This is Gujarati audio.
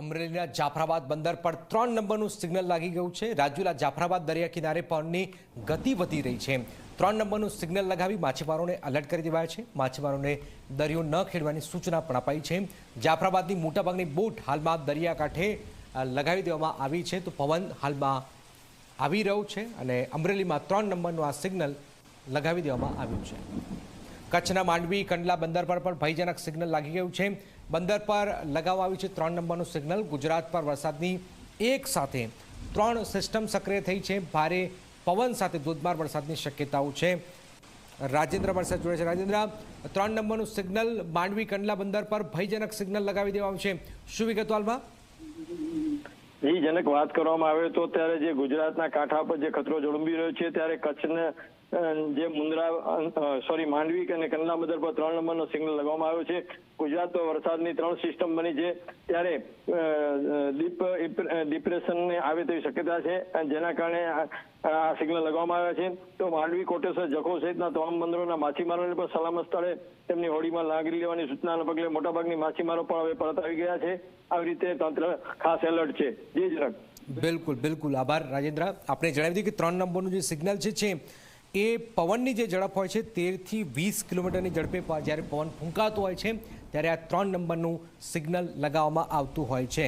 અમરેલીના જાફરાબાદ બંદર પર ત્રણ નંબરનું સિગ્નલ લાગી ગયું છે. રાજુલા જાફરાબાદ દરિયા કિનારે પણની ગતિ વધી રહી છે. ત્રણ નંબરનું સિગ્નલ લગાવી માછીમારોને એલર્ટ કરી દેવાયા છે. માછીમારોને દરિયો ન ખેડવાની સૂચના પણ અપાઈ છે. જાફરાબાદની મોટાભાગની બોટ હાલમાં દરિયાકાંઠે લગાવી દેવામાં આવી છે. તો પવન હાલમાં આવી રહ્યો છે અને અમરેલીમાં ત્રણ નંબરનું આ સિગ્નલ લગાવી દેવામાં આવ્યું છે. કચ્છના માંડવી, કંડલા બંદર પર પણ ભયજનક સિગ્નલ લાગી ગયું છે. બંદર પર લગાવવામાં આવ્યું છે ત્રણ નંબરનું સિગ્નલ. ગુજરાત પર વરસાદની એક સાથે ત્રણ સિસ્ટમ સક્રિય થઈ છે. ભારે પવન સાથે ધોધમાર વરસાદની શક્યતાઓ છે. રાજેન્દ્ર વરસાદ જોડે છે. રાજેન્દ્ર, ત્રણ નંબરનું સિગ્નલ માંડવી, કંડલા બંદર પર ભયજનક સિગ્નલ લગાવી દેવામાં આવ્યું છે. શું વિગતો હાલમાં જનક વાત કરવામાં આવે તો ત્યારે જે ગુજરાતના કાંઠા પર જે ખતરો ઝળંબી રહ્યો છે, ત્યારે કચ્છને જે મુંદ્રા સોરી માંડવી અને કંડલા બદર પર ત્રણ નંબરનો સિગ્નલ લગાવવામાં આવ્યો છે. ગુજરાત તો વરસાદની ત્રણ સિસ્ટમ બની છે. ત્યારે ડીપ ડિપ્રેશનને આવે તેવી શક્યતા છે જેના કારણે આ સિગ્નલ લગાવવામાં આવ્યા છે. તો માંડવી કોટેશ્વર જખો સહિતના તમામ બંદરોના માછીમારોને પણ સલામત સ્થળે તેમની હોડીમાં લાગી લેવાની સૂચનાના પગલે મોટાભાગની માછીમારો પણ હવે પરત આવી ગયા છે. આવી રીતે તંત્ર ખાસ એલર્ટ છે. જી જરાક બિલકુલ બિલકુલ. આભાર રાજેન્દ્ર. આપણે જણાવી દીધું કે ત્રણ નંબરનું જે સિગ્નલ છે એ પવનની જે ઝડપ હોય છે, તેરથી વીસ કિલોમીટરની ઝડપે જ્યારે પવન ફૂંકાતો હોય છે, ત્યારે આ ત્રણ નંબરનું સિગ્નલ લગાવવામાં આવતું હોય છે.